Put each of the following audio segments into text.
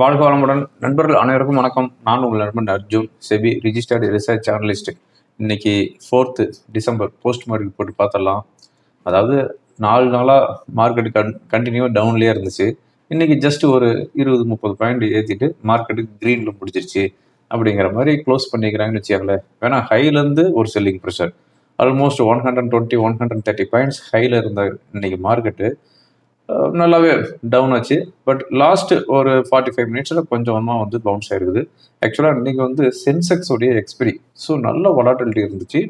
வாழ்க வளமுடன். நண்பர்கள் அனைவருக்கும் வணக்கம். நான் உங்கள் நண்பன் Arjun. SEBI registered research journalist இன்னைக்கு ஃபோர்த்து டிசம்பர் போஸ்ட் மார்க்கெட் போட்டு பார்த்துடலாம். அதாவது நாலு நாளாக மார்க்கெட் கன் கண்டினியூவாக டவுன்லேயே இருந்துச்சு. இன்னைக்கு ஜஸ்ட் ஒரு இருபது முப்பது பாயிண்ட் ஏற்றிட்டு மார்க்கெட்டுக்கு க்ரீனில் முடிச்சிருச்சு அப்படிங்கிற மாதிரி க்ளோஸ் பண்ணிக்கிறாங்கன்னு வச்சுக்கோங்களேன். வேணா ஹைலேருந்து ஒரு selling pressure almost one hundred twenty one hundred thirty points ஹையில் இருந்த இன்றைக்கி மார்க்கெட்டு நல்லாவே டவுன் ஆச்சு. பட் லாஸ்ட் ஒரு ஃபார்ட்டி ஃபைவ் மினிட்ஸில் கொஞ்சமாக வந்து பவுன்ஸ் ஆயிருக்குது. ஆக்சுவலாக இன்னைக்கு வந்து சென்செக்ஸ் உடைய எக்ஸ்பிரி ஸோ நல்ல வலாட்டிலிட்டி இருந்துச்சு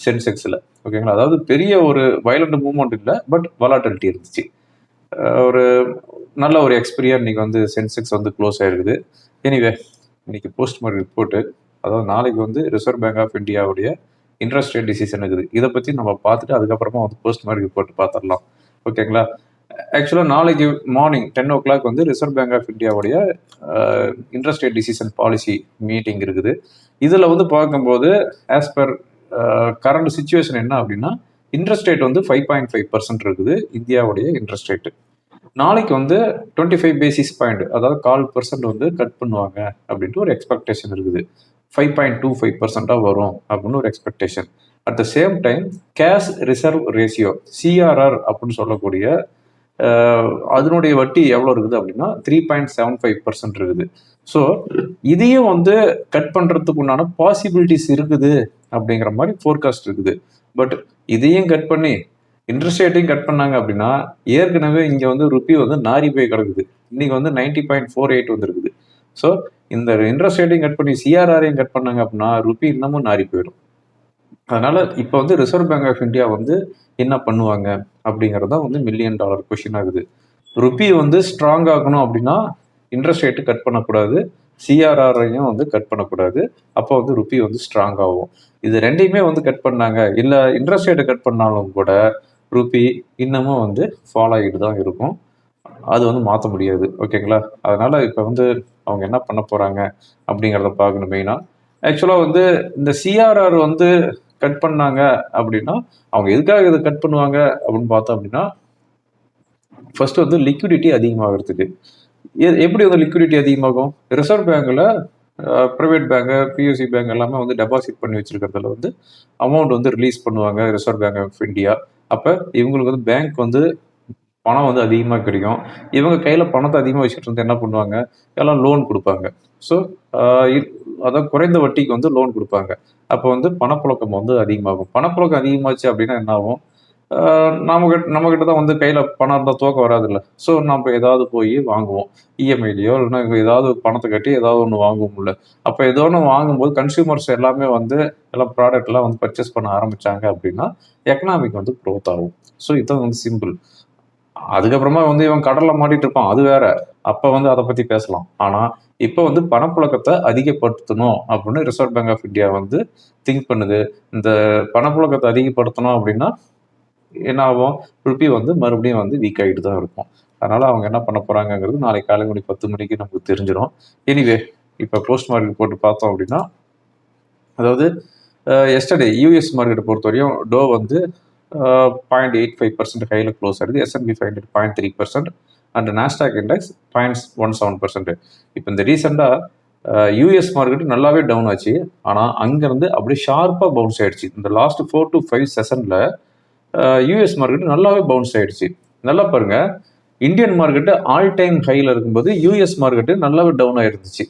சென்செக்ஸில் ஓகேங்களா அதாவது பெரிய ஒரு வயலண்ட் மூவ்மெண்ட் இல்லை பட் வலாட்டிலிட்டி இருந்துச்சு. ஒரு நல்ல ஒரு எக்ஸ்பீரியா இன்னைக்கு வந்து சென்செக்ஸ் வந்து க்ளோஸ் ஆயிருக்குது. எனிவே இன்னைக்கு போஸ்ட் ரிப்போர்ட்டு அதாவது நாளைக்கு வந்து ரிசர்வ் பேங்க் ஆஃப் இந்தியாவுடைய இன்ட்ரெஸ்ட் ரேட் டிசிஷன் இருக்குது. இதை பற்றி நம்ம பார்த்துட்டு அதுக்கப்புறமா வந்து போஸ்ட் ரிப்போர்ட் பார்த்துடலாம். ஓகேங்களா ஆக்சுவலாக நாளைக்கு மார்னிங் டென் ஓ கிளாக் வந்து ரிசர்வ் பேங்க் ஆஃப் இந்தியாவுடைய interest rate decision policy meeting இருக்குது. இதில் வந்து பார்க்கும்போது ஆஸ் பர் கரண்ட் சுச்சுவேஷன் என்ன அப்படின்னா இன்ட்ரெஸ்ட் ரேட் வந்து ஃபைவ் பாயிண்ட் ஃபைவ் பர்சன்ட் இருக்குது இந்தியாவுடைய இன்ட்ரெஸ்ட் ரேட்டு நாளைக்கு வந்து டுவெண்ட்டி ஃபைவ் பேசிஸ் பாயிண்ட் அதாவது கால் பர்சன்ட் வந்து கட் பண்ணுவாங்க அப்படின்ட்டு ஒரு எக்ஸ்பெக்டேஷன் இருக்குது. ஃபைவ் பாயிண்ட் டூ ஃபைவ் பர்சன்ட்டாக வரும் அப்படின்னு ஒரு expectation at the same time cash reserve ratio CRR அப்படின்னு சொல்லக்கூடிய அதனுடைய வட்டி எவ்வளோ இருக்குது அப்படின்னா three point seven five percent இருக்குது. ஸோ இதையும் வந்து கட் பண்ணுறதுக்கு உண்டான பாசிபிலிட்டிஸ் இருக்குது அப்படிங்கிற மாதிரி ஃபோர்காஸ்ட் இருக்குது. பட் இதையும் கட் பண்ணி இன்ட்ரெஸ்ட் ரேட்டையும் கட் பண்ணாங்க அப்படின்னா ஏற்கனவே இங்கே வந்து ருப்பி வந்து நாரி போய் கிடக்குது. இன்னைக்கு வந்து நைன்டி பாயிண்ட் ஃபோர் எயிட் வந்துருக்குது. ஸோ இந்த இன்ட்ரெஸ்ட் ரேட்டையும் கட் பண்ணி சிஆர்ஆரையும் கட் பண்ணாங்க அப்படின்னா ருப்பி இன்னமும் நாரி போயிடும். அதனால இப்போ வந்து ரிசர்வ் பேங்க் ஆஃப் இந்தியா வந்து என்ன பண்ணுவாங்க? அப்படிங்கிறது தான் வந்து மில்லியன் டாலர் கொஷின் ஆகுது. ருப்பி வந்து ஸ்ட்ராங் ஆகணும் அப்படின்னா இன்ட்ரெஸ்ட் ரேட்டு கட் பண்ணக்கூடாது. சிஆர்ஆரையும் வந்து கட் பண்ணக்கூடாது. அப்போ வந்து ருப்பி வந்து ஸ்ட்ராங் ஆகும். இது ரெண்டையுமே வந்து கட் பண்ணாங்க. இல்லை இன்ட்ரெஸ்ட் ரேட்டை கட் பண்ணாலும் கூட ருப்பி இன்னமும் வந்து ஃபாலோ ஆகிட்டு தான் இருக்கும். அது வந்து மாற்ற முடியாது. ஓகேங்களா அதனால இப்போ வந்து அவங்க என்ன பண்ண போகிறாங்க அப்படிங்கிறத பார்க்கணும் மெயினாக ஆக்சுவலாக வந்து இந்த சிஆர்ஆர் வந்து கட் பண்ணாங்க அப்படின்னா அவங்க எதுக்காக இதை கட் பண்ணுவாங்க அப்படின்னு பார்த்தோம் அப்படின்னா ஃபர்ஸ்ட் வந்து லிக்விடிட்டி அதிகமாகிறதுக்கு. எ- எப்படி வந்து லிக்விடிட்டி அதிகமாகும்? ரிசர்வ் பேங்க்ல ப்ரைவேட் பேங்க் பியூசி பேங்க் எல்லாமே வந்து டெபாசிட் பண்ணி வச்சிருக்கிறதுல வந்து அமௌண்ட் வந்து ரிலீஸ் பண்ணுவாங்க ரிசர்வ் பேங்க் ஆஃப் இந்தியா அப்போ இவங்களுக்கு வந்து பேங்க் வந்து பணம் வந்து அதிகமாக கிடைக்கும். இவங்க கையில் பணத்தை அதிகமாக வச்சுட்டு இருந்து என்ன பண்ணுவாங்க? எல்லாம் லோன் கொடுப்பாங்க. ஸோ அதான் குறைந்த வட்டிக்கு வந்து லோன் கொடுப்பாங்க. அப்போ வந்து பணப்புழக்கம் வந்து அதிகமாகும். பணப்புழக்கம் அதிகமாச்சு அப்படின்னா என்ன ஆகும்? ஆஹ் நம்ம கிட்ட நம்ம கிட்ட தான் வந்து கையில் பணம் இருந்தால் தூக்கம் வராதுல்ல. ஸோ நம்ம ஏதாவது போய் வாங்குவோம். இஎம்ஐலையோ இல்லைன்னா ஏதாவது பணத்தை கட்டி ஏதாவது ஒன்று வாங்குவோம்ல. அப்போ ஏதோ ஒன்று வாங்கும்போது கன்சியூமர்ஸ் எல்லாமே வந்து எல்லாம் ப்ராடக்ட் எல்லாம் வந்து பர்ச்சேஸ் பண்ண ஆரம்பிச்சாங்க அப்படின்னா எக்கனாமிக் வந்து க்ரோத் ஆகும். ஸோ இதுதான் வந்து சிம்பிள் அதுக்கப்புறமா வந்து இவன் கடல்ல மாட்டிட்டு இருப்பான். அது வேற. அப்ப வந்து அதை பத்தி பேசலாம். ஆனா இப்ப வந்து பணப்புழக்கத்தை அதிகப்படுத்தணும் அப்படின்னு ரிசர்வ் பேங்க் ஆஃப் இந்தியா வந்து திங்க் பண்ணுது. இந்த பணப்புழக்கத்தை அதிகப்படுத்தணும் அப்படின்னா என்ன ஆகும்? ருப்பி வந்து மறுபடியும் வந்து வீக் ஆகிட்டு தான் இருக்கும். அதனால அவங்க என்ன பண்ண போகிறாங்கங்கிறது நாளைக்கு காலை மணி பத்து மணிக்கு நமக்கு தெரிஞ்சிடும். எனிவே இப்போ போஸ்ட் மார்க்கெட் போட்டு பார்த்தோம் அப்படின்னா அதாவது எஸ்டர்டே யூஎஸ் மார்க்கெட்டை பொறுத்தவரையும் டோ வந்து பாயிண்ட் எயிட் ஃபைவ் பர்சன்ட் ஹையில் க்ளோஸ் ஆகுது. S and P five hundred point three percent and Nasdaq index point one seven percent இப்போ இந்த ரீசெண்டாக யூஎஸ் மார்க்கெட்டு நல்லாவே டவுன் ஆச்சு. ஆனால் அங்கேருந்து அப்படியே ஷார்ப்பாக பவுன்ஸ் ஆயிடுச்சு. இந்த லாஸ்ட் ஃபோர் டு ஃபைவ் செஷனில் யூஎஸ் மார்க்கெட்டு நல்லாவே பவுன்ஸ் ஆயிடுச்சு. நல்லா பாருங்க. இந்தியன் மார்க்கெட்டு ஆல் டைம் ஹையில் இருக்கும்போது யூஎஸ் மார்க்கெட்டு நல்லாவே டவுன் ஆயிருந்துச்சு.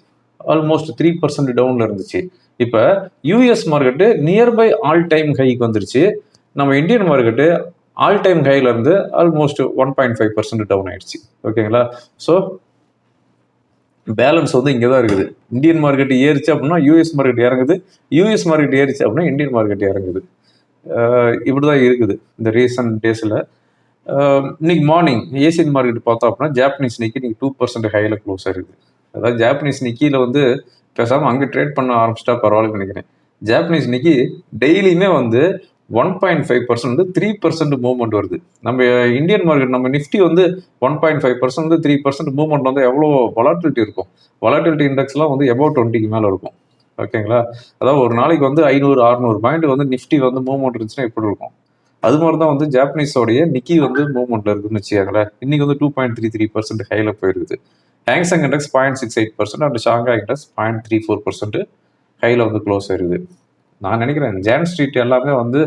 ஆல்மோஸ்ட் த்ரீ பர்சன்ட் டவுனில் இருந்துச்சு. இப்போ US market nearby all time haiku வந்துருச்சு. நம்ம இந்தியன் மார்க்கெட்டு ஆல் டைம் ஹைல இருந்து almost one point five percent down ஆயிடுச்சு. ஓகேங்களா? ஸோ பேலன்ஸ் வந்து இங்கே தான் இருக்குது. இந்தியன் மார்க்கெட் ஏறிச்சு அப்படின்னா யூஎஸ் மார்க்கெட் இறங்குது. யூஎஸ் மார்க்கெட் ஏறிச்சு அப்படின்னா இந்தியன் மார்க்கெட் இறங்குது. இப்படி தான் இருக்குது இந்த ரீசன்ட் டேஸில் இன்னைக்கு மார்னிங் ஏசியன் மார்க்கெட் பார்த்தோம் அப்படின்னா ஜாப்பனீஸ் நிக்கி இன்னைக்கு டூ பர்சன்ட் ஹையில் க்ளோஸ் ஆயிருக்குது அதாவது ஜாப்பனீஸ் நிக்கியில் வந்து பேசாமல் அங்கே ட்ரேட் பண்ண ஆரம்பிச்சிட்டா பரவாயில்லன்னு நினைக்கிறேன். ஜாப்பனீஸ் நிக்கி டெய்லியுமே வந்து ஒன் பாயிண்ட் ஃபைவ் பர்சன்ட் வந்து த்ரீ பர்சன்ட் மூவ்மெண்ட் வருது. நம்ம இந்தியன் மார்க்கெட் நம்ம நிஃப்டி வந்து one point five percent three percent movement வந்து எவ்வளோ வொலாட்டிலிட்டி இருக்கும்? வொலாட்டிலிட்டி இண்டெக்ஸ்லாம் வந்து எபோவ் டுவெண்ட்டிக்கு மேலே இருக்கும். ஓகேங்களா அதாவது ஒரு நாளைக்கு வந்து ஐநூறு அறுநூறு பாயிண்ட் வந்து நிஃப்டி வந்து மூவ்மெண்ட் இருந்துச்சுன்னா எப்படி இருக்கும்? அது மாதிரி தான் வந்து ஜாப்பனீஸோடைய நிக்கி வந்து மூவ்மெண்ட்ல இருக்குன்னு வச்சுக்காங்களேன். இன்னைக்கு வந்து two point three three percent ஹைல போயிருக்குது. Hang Seng index point six eight percent and Shanghai index point three four percent ஹைல வந்து க்ளோஸ் ஆயிருது. நான் நினைக்கிறேன். ஜேன் ஸ்ட்ரீட் எல்லாமே வந்து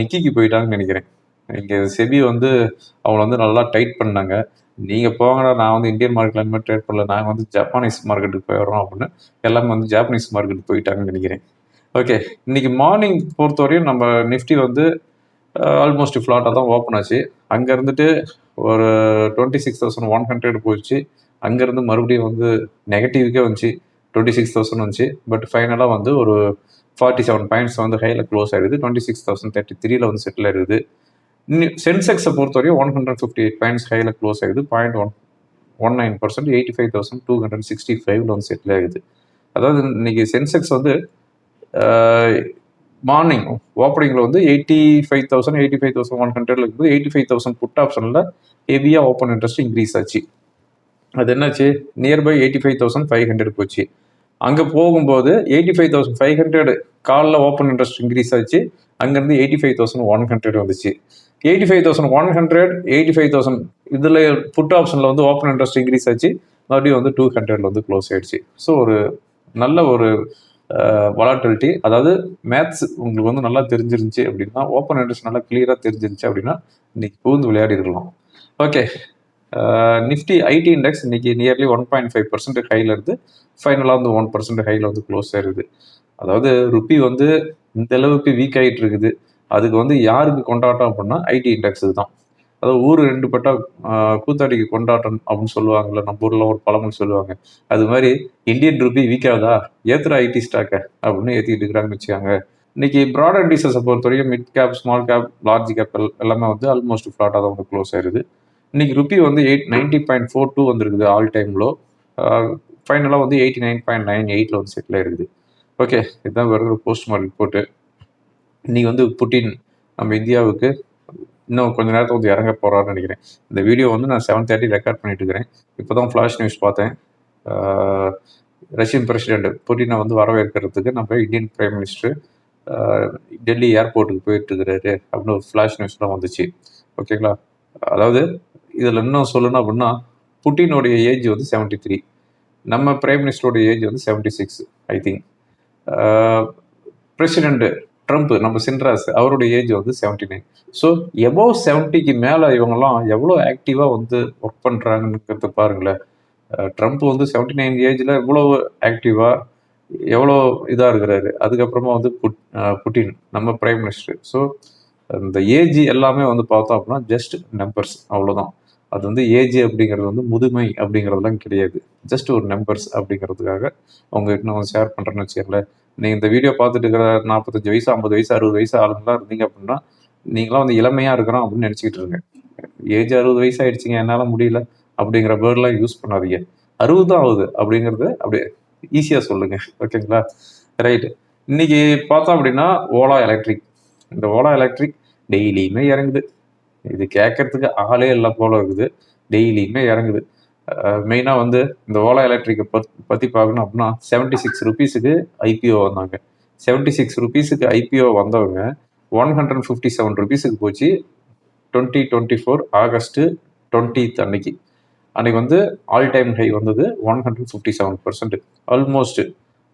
நிக்கிக்கு போயிட்டாங்கன்னு நினைக்கிறேன். இங்கே செபி வந்து அவங்கள வந்து நல்லா டைட் பண்ணாங்க. நீங்கள் போங்கடா நான் வந்து இந்தியன் மார்க்கெட்ல மாதிரி ட்ரேட் பண்ணல. நாங்கள் வந்து ஜப்பானீஸ் மார்க்கெட்டுக்கு போயிடுறோம் அப்படின்னு எல்லாமே வந்து ஜாப்பனீஸ் மார்க்கெட்டுக்கு போயிட்டாங்கன்னு நினைக்கிறேன். ஓகே இன்னைக்கு மார்னிங் பொறுத்தவரையும் நம்ம நிஃப்டி வந்து ஆல்மோஸ்ட் ஃப்ளாட்டாக தான் ஓப்பன் ஆச்சு. அங்கே இருந்துட்டு ஒரு twenty six thousand one hundred போயிடுச்சு அங்கேருந்து மறுபடியும் வந்து நெகட்டிவ்க்கே வந்துச்சு. டுவெண்ட்டி சிக்ஸ் தௌசண்ட் வந்துச்சு பட் ஃபைனலாக வந்து ஒரு ஃபார்ட்டி செவன் பாயிண்ட்ஸ் வந்து ஹையில் க்ளோஸ் ஆயிடுது டுவெண்ட்டி சிக்ஸ் தௌசண்ட் தேர்ட்டி த்ரீல வந்து செட்டில் ஆயிருது. சென்செக்ஸை பொறுத்தவரையும் one hundred fifty eight points ஹையில் க்ளோஸ் ஆகுது point one one nine percent eighty five thousand two hundred sixty ஃபைவ்ல வந்து செட்டில் ஆகுது அதாவது இன்னைக்கு சென்செக்ஸ் வந்து மார்னிங் ஓப்பனிங்கில் வந்து eighty five thousand eighty five thousand one ஹண்ட்ரட்ல இருக்குது எயிட்டி ஃபைவ் தௌசண்ட் புட் ஆப்ஷனில் ஹெவியாக ஓப்பன் இன்ட்ரெஸ்ட் இன்க்ரீஸ் ஆச்சு. அது என்னாச்சு? Nearby eighty five thousand five hundred போச்சு. அங்கே போகும்போது eighty five thousand five hundred காலில் ஓப்பன் இன்ட்ரெஸ்ட் இன்க்ரீஸ் ஆச்சு. அங்கேருந்து eighty five thousand one hundred வந்துச்சு. Eighty five thousand one hundred eighty five thousand இதில் புட் ஆப்ஷனில் வந்து ஓப்பன் இன்ட்ரெஸ்ட் இன்க்ரீஸ் ஆச்சு. மறுபடியும் வந்து டூ ஹண்ட்ரட்ல வந்து க்ளோஸ் ஆயிடுச்சு. ஸோ ஒரு நல்ல ஒரு வலாட்டிலிட்டி அதாவது மேத்ஸ் உங்களுக்கு வந்து நல்லா தெரிஞ்சிருந்துச்சு அப்படின்னா ஓப்பன் இன்ட்ரெஸ்ட் நல்லா கிளியராக தெரிஞ்சிருந்துச்சு அப்படின்னா இன்னைக்கு புகுந்து விளையாடி இருக்கலாம் ஓகே நிஃப்டி ஐடி இண்டெக்ஸ் இன்னைக்கு nearly one point five percent ஹையில் இருந்து ஃபைனலாக வந்து ஒன் பர்சன்ட் ஹையில் வந்து க்ளோஸ் ஆயிருது. அதாவது ருப்பி வந்து இந்த அளவுக்கு வீக் ஆகிட்டு இருக்குது. அதுக்கு வந்து யாருக்கு கொண்டாட்டம் அப்படின்னா ஐடி இண்டெக்ஸ் தான் அதாவது ஊர் ரெண்டு பட்டா கூத்தாடிக்கு கொண்டாட்டம் அப்படின்னு சொல்லுவாங்கல்ல நம்ம ஊரில் ஒரு பழமொழி சொல்லுவாங்க. அது மாதிரி இந்தியன் ருபி வீக் ஆகுதா? ஏத்துற ஐடி ஸ்டாக்கை அப்படின்னு ஏற்றிட்டு இருக்கிறாங்கன்னு வச்சுக்காங்க. இன்னைக்கு ப்ராடர் இண்டீசஸை பொறுத்தவரைக்கும் mid cap small cap large cap எல்லாமே வந்து ஆல்மோஸ்ட் ஃப்ளாட்டாக தான் வந்து க்ளோஸ் ஆயிருது. இன்னைக்கு ருப்பி வந்து eight ninety point four two வந்துருக்குது ஆல் டைம்லோ ஃபைனலாக வந்து எயிட்டி நைன் பாயிண்ட் நைன் எயிட்டில் வந்து செட்டில் ஆயிருக்குது ஓகே இதுதான் வருகிற போஸ்ட் மார்க் ரிப்போர்ட்டு இன்னைக்கு வந்து புட்டின் நம்ம இந்தியாவுக்கு இன்னும் கொஞ்ச நேரத்தில் வந்து இறங்க போறாருன்னு நினைக்கிறேன். இந்த வீடியோ வந்து நான் செவன் தேர்ட்டி ரெக்கார்ட் பண்ணிட்டு இருக்கிறேன். இப்போ தான் ஃப்ளாஷ் நியூஸ் பார்த்தேன் ரஷ்யன் பிரசிடென்ட் புட்டினை வந்து வரவேற்கிறதுக்கு நம்ம இந்தியன் பிரைம் மினிஸ்டர் டெல்லி ஏர்போர்ட்டுக்கு போயிட்டு இருக்கிறாரு அப்படின்னு ஒரு ஃப்ளாஷ் நியூஸ்லாம் வந்துச்சு. ஓகேங்களா அதாவது இதில் இன்னும் சொல்லணும் அப்படின்னா புட்டினுடைய ஏஜ் வந்து செவன்ட்டி த்ரீ நம்ம பிரைம் மினிஸ்டருடைய ஏஜ் வந்து seventy six I think president Trump நம்ம சின்ராஸ் அவருடைய ஏஜ் வந்து செவன்ட்டி நைன் ஸோ எபோவ் செவன்ட்டிக்கு மேலே இவங்கெல்லாம் எவ்வளோ ஆக்டிவாக வந்து ஒர்க் பண்ணுறாங்கன்னு பாருங்களேன். ட்ரம்ப் வந்து செவன்ட்டி நைன் ஏஜில் எவ்வளோ ஆக்டிவாக எவ்வளோ இதாக இருக்கிறாரு. அதுக்கப்புறமா வந்து புட் புட்டின் நம்ம பிரைம் மினிஸ்டர் ஸோ இந்த ஏஜ் எல்லாமே வந்து பார்த்தோம் அப்படின்னா ஜஸ்ட் நம்பர்ஸ் அவ்வளோதான் அது வந்து ஏஜ் அப்படிங்கிறது வந்து முதுமை அப்படிங்கிறதுலாம் கிடையாது. ஜஸ்ட் ஒரு நம்பர்ஸ் அப்படிங்கிறதுக்காக உங்ககிட்ட நான் ஷேர் பண்ணுறேன்னு வச்சுக்கல நீங்கள் இந்த வீடியோ பார்த்துட்டு இருக்கிற நாற்பத்தஞ்சு வயசு ஐம்பது வயசு அறுபது வயசு ஆளுங்களாம் இருந்தீங்க அப்படின்னா நீங்களாம் வந்து இளமையாக இருக்கிறோம் அப்படின்னு நினச்சிக்கிட்டு இருங்க. ஏஜ் அறுபது வயசு ஆயிடுச்சிங்க என்னால் முடியல அப்படிங்கிற வேர்ட்லாம் யூஸ் பண்ணாதீங்க. அறுபது தான் ஆகுது அப்படிங்கிறது அப்படியே ஈஸியாக சொல்லுங்கள் ஓகேங்களா? ரைட்டு இன்னைக்கு பார்த்தோம் அப்படின்னா ஓலா எலக்ட்ரிக் இந்த ஓலா எலக்ட்ரிக் டெய்லியுமே இறங்குது. இது கேட்கறதுக்கு ஆளே இல்லை போல இருக்குது. டெய்லியுமே இறங்குது. மெயினாக வந்து இந்த ஓலா எலக்ட்ரிக்கை பத் பற்றி பார்க்கணும் அப்படின்னா செவன்ட்டி சிக்ஸ் ருபீஸுக்கு ஐபிஓ வந்தாங்க. செவன்ட்டி சிக்ஸ் ருபீஸுக்கு ஐபிஓ வந்தவங்க ஒன் ஹண்ட்ரட் ஃபிஃப்டி செவன் ருபீஸுக்கு போச்சு twenty twenty four August twentieth அன்னைக்கு அன்றைக்கி வந்து ஆல் டைம் ஹை வந்தது one hundred fifty seven percent almost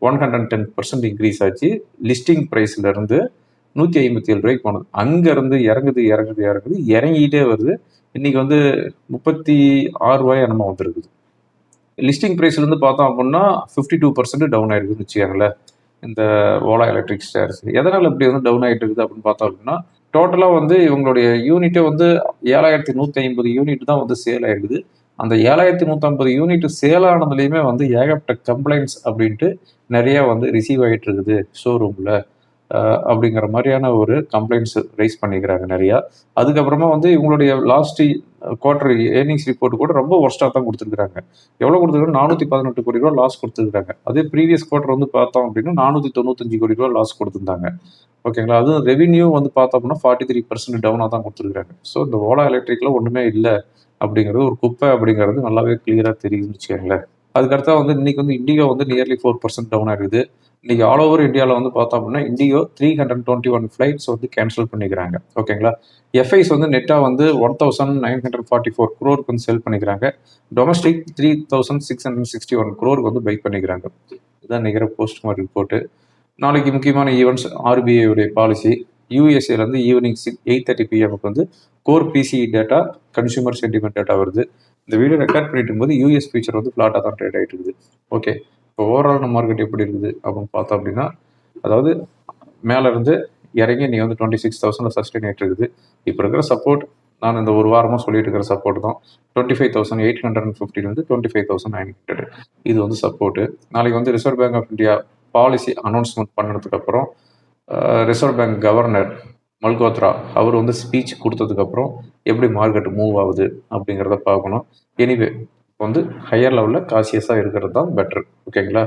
one hundred ten percent increase ஆச்சு. லிஸ்டிங் ப்ரைஸ்லேருந்து இருந்து நூற்றி ஐம்பத்தி ஏழு ரூபாய்க்கு போனது. அங்கேருந்து இறங்குது இறங்குது இறங்குது. இறங்கிட்டே வருது. இன்னைக்கு வந்து முப்பத்தி ஆறு ரூபாய் என்னமோ வந்துருக்குது. லிஸ்டிங் ப்ரைஸ்லேருந்து பார்த்தோம் அப்படின்னா ஃபிஃப்டி டூ பர்சன்ட் டவுன் ஆயிருக்குன்னு வச்சுக்கோங்களேன். இந்த ஓலா எலக்ட்ரிக் ஸ்டேர்ஸ் எதனால் இப்படி வந்து டவுன் ஆகிட்டு இருக்குது அப்படின்னு பார்த்தோம் அப்படின்னா டோட்டலாக வந்து இவங்களுடைய யூனிட்டே வந்து ஏழாயிரத்தி நூற்றி ஐம்பது யூனிட் தான் வந்து சேல் ஆயிருக்குது. அந்த ஏழாயிரத்தி நூற்றம்பது யூனிட் சேல் ஆனதுலேயுமே வந்து ஏகப்பட்ட கம்ப்ளைண்ட்ஸ் அப்படின்ட்டு நிறையா வந்து ரிசீவ் ஆகிட்டு இருக்குது ஷோரூமில் அப்படிங்கிற மாதிரியான ஒரு கம்ப்ளைண்ட்ஸ் ரைஸ் பண்ணிக்கிறாங்க நிறையா. அதுக்கப்புறமா வந்து இவங்களுடைய லாஸ்ட் குவார்டர் ஏர்னிங்ஸ் ரிப்போர்ட் கூட ரொம்ப ஒர்ஸ்டாக தான் கொடுத்துருக்காங்க எவ்வளோ கொடுத்துருக்காங்க? நானூற்றி பதினெட்டு கோடி ரூபா லாஸ் கொடுத்துருக்காங்க அதே ப்ரீவியஸ் குவார்டர் வந்து பார்த்தோம் அப்படின்னா நானூற்றி தொண்ணூத்தஞ்சு கோடி ரூபா லாஸ் கொடுத்துருந்தாங்க. ஓகேங்களா? அதுவும் ரெவென்யூ வந்து பார்த்தோம் அப்படின்னா ஃபார்ட்டி த்ரீ பர்சன்ட் டவுனாக தான் கொடுத்துருக்காங்க ஸோ இந்த ஓலா எலக்ட்ரிக்கில் ஒன்றுமே இல்லை அப்படிங்கிறது ஒரு குப்பை அப்படிங்கிறது நல்லாவே கிளியராக தெரியுதுன்னு வச்சுக்கோங்களேன். அதுக்கடுத்தா வந்து இன்னைக்கு வந்து இண்டிகா வந்து நியர்லி ஃபோர் பர்சன்ட் டவுன் ஆகிடுது இன்னைக்கு ஆல் ஓவர் இந்தியாவில் வந்து பார்த்தோம் அப்படின்னா IndiGo three hundred twenty one flights வந்து கேன்சல் பண்ணிக்கிறாங்க. ஓகேங்களா எஃப்ஐஸ் வந்து நெட்டாக வந்து one thousand nine hundred forty four குரோருக்கு வந்து செல் பண்ணிக்கிறாங்க. Domestic three thousand six hundred sixty one க்ரோருக்கு வந்து பை பண்ணிக்கிறாங்க. இதுதான் நிகர போஸ்ட் மாதிரி ரிப்போர்ட்டு நாளைக்கு முக்கியமான ஈவெண்ட்ஸ் ஆர்பிஐயுடைய பாலிசி யூஎஸ்ஏலேருந்து ஈவினிங் சிக்ஸ் எயிட் தேர்ட்டி பிஎம்க்கு வந்து core PCE data consumer sentiment data வருது. இந்த வீடியோ ரெக்கார்ட் பண்ணிட்டு இருக்கும்போது யூஎஸ் ஃபியூச்சர் வந்து ஃப்ளாட்டாக தான் ட்ரேட் ஆகிட்டு இருக்குது. ஓகே இப்போ ஓவரால் மார்க்கெட் எப்படி இருக்குது அப்படின்னு பார்த்தோம் அப்படின்னா அதாவது மேலே இருந்து இறங்கி நீங்கள் வந்து டுவெண்ட்டி சிக்ஸ் தௌசண்ட் சஸ்டெயின் ஆகிட்டு இருக்குது. இப்போ இருக்கிற சப்போர்ட் நான் இந்த ஒரு வாரமாக சொல்லிட்டு இருக்கிற சப்போர்ட் தான். Twenty five thousand eight hundred and ஃபிஃப்டிலேருந்து twenty five thousand nine hundred இது வந்து சப்போர்ட்டு நாளைக்கு வந்து reserve bank of India policy announcement பண்ணதுக்கப்புறம் ரிசர்வ் பேங்க் கவர்னர் மல்கோத்ரா அவர் வந்து ஸ்பீச் கொடுத்ததுக்கப்புறம் எப்படி மார்க்கெட் மூவ் ஆகுது அப்படிங்கிறத பார்க்கணும். எனிவே வந்து ஹையர் லெவலில் காசியஸாக இருக்கிறது தான் பெட்டர் ஓகேங்களா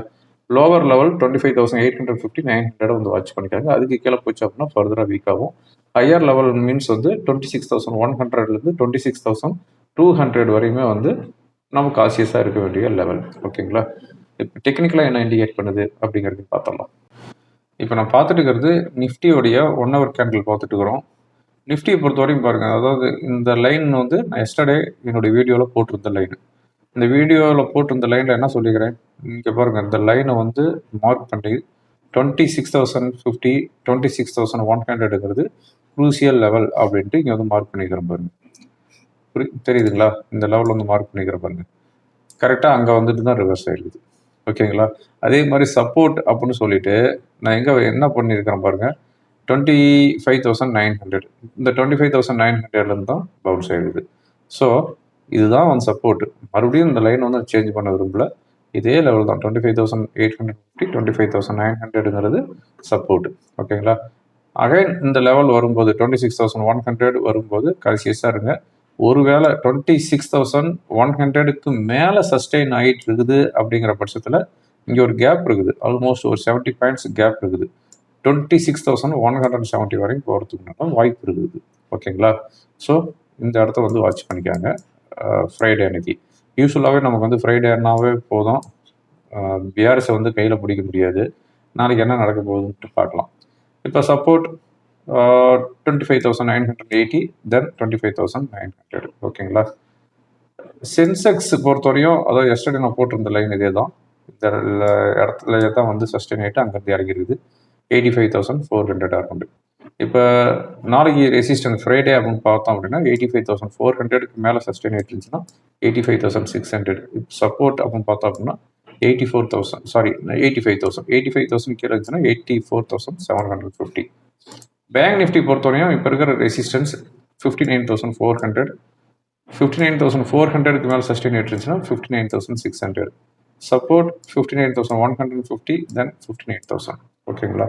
lower level twenty five thousand eight hundred fifty nine hundred வந்து வாட்ச் பண்ணிக்காங்க. அதுக்கு கீழே போச்சு அப்படின்னா ஃபர்தராக வீக் ஆகும். ஹையர் லெவல் மீன்ஸ் வந்து டுவெண்ட்டி சிக்ஸ் தௌசண்ட் ஒன் ஹண்ட்ரட்லேருந்து twenty six thousand two hundred வரையுமே வந்து நம்ம காசியஸாக இருக்க வேண்டிய லெவல் ஓகேங்களா இப்போ டெக்னிக்கலாக என்ன இண்டிகேட் பண்ணுது அப்படிங்கிறது பார்த்தலாம் இப்போ நான் பார்த்துட்டு இருக்கிறது நிஃப்டியோடைய ஒன் ஹவர் கேண்டில் பார்த்துட்டு இருக்கிறோம். நிஃப்டியை பொறுத்த வரையும் பாருங்கள் அதாவது இந்த லைன் வந்து நான் எஸ்டர்டே என்னுடைய வீடியோவில் போட்டிருந்த லைன் இந்த வீடியோவில் போட்டு இந்த லைனில் என்ன சொல்லிக்கிறேன்? இங்கே பாருங்கள் இந்த லைனை வந்து மார்க் பண்ணி twenty six thousand fifty twenty six thousand one ஹண்ட்ரடுங்கிறது crucial level அப்படின்ட்டு இங்கே வந்து மார்க் பண்ணிக்கிறேன் பாருங்க. புரி தெரியுதுங்களா? இந்த லெவலில் வந்து மார்க் பண்ணிக்கிற பாருங்க. கரெக்டாக அங்கே வந்துட்டு தான் ரிவர்ஸ் ஆகிருக்குது ஓகேங்களா? அதே மாதிரி சப்போர்ட் அப்படின்னு சொல்லிட்டு நான் எங்கே என்ன பண்ணியிருக்கிறேன் பாருங்க? Twenty five thousand nine hundred இந்த டுவெண்ட்டி ஃபைவ் தௌசண்ட் நைன் ஹண்ட்ரட்லேருந்து தான் பவுன்ஸ் ஆகிடுது ஸோ இதுதான் வந்து சப்போர்ட் மறுபடியும் இந்த லைன் வந்து சேஞ்ச் பண்ண விரும்பல. இதே லெவல் தான். Twenty five thousand eight hundred fifty twenty five thousand nine ஹண்ட்ரடுங்கிறது support ஓகேங்களா அகைன் இந்த லெவல் வரும்போது twenty six thousand one hundred வரும்போது கடைசியஸாக இருங்க. ஒருவேளை டுவெண்ட்டி சிக்ஸ் தௌசண்ட் ஒன் ஹண்ட்ரடுக்கு மேலே சஸ்டெயின் ஆகிட்டு இருக்குது அப்படிங்கிற பட்சத்தில் இங்கே ஒரு கேப் இருக்குது. ஆல்மோஸ்ட் ஒரு செவன்ட்டி பாயிண்ட்ஸ் கேப் இருக்குது. Twenty six thousand one hundred seventy வரைக்கும் போகிறதுக்கு வாய்ப்பு இருக்குது. ஓகேங்களா ஸோ இந்த இடத்த வந்து வாட்ச் பண்ணிக்காங்க. ஃப்ரைடே அன்னைக்கு. யூஸ்வலாகவே நமக்கு வந்து ஃப்ரைடேனாவே போதும். பிஆர்எஸை வந்து கையில் பிடிக்க முடியாது. நாளைக்கு என்ன நடக்க போகுதுன்ட்டு பார்க்கலாம். இப்போ support twenty five thousand nine hundred eighty then twenty five thousand nine hundred ஓகேங்களா? சென்செக்ஸ் பொறுத்தவரையும் அதாவது எஸ்டர்டே நான் போட்டிருந்த லைன் இதே தான் இந்த இடத்துல தான் வந்து சஸ்டெயின் ஆகிட்டு அங்கேருந்து இறங்கிருக்குது eighty five thousand four hundred around இப்போ நாளைக்கு ரெசிஸ்டன்ஸ் ஃப்ரைடே அப்படின்னு பார்த்தோம் அப்படின்னா எயிட்டி ஃபைவ் தௌசண்ட் ஃபோர் ஹண்ட்ரடுக்கு மேலே சஸ்டெயின் ஆகிட்டு இருந்துச்சுன்னா eighty five thousand six hundred இப்போ சப்போர்ட் அப்படின்னு பார்த்தோம் அப்படின்னா eighty four thousand sorry eighty five thousand eighty five thousand கீழே இருந்துச்சுன்னா eighty four thousand seven hundred fifty Bank Nifty பொறுத்தவரையும் இப்போ இருக்கிற resistance fifty nine thousand four hundred fifty nine thousand four ஹண்ட்ரடுக்கு மேலே சஸ்டெயின் ஆகிட்டு இருந்துச்சுன்னா fifty nine thousand six hundred support fifty nine thousand one hundred fifty then fifty nine thousand ஓகேங்களா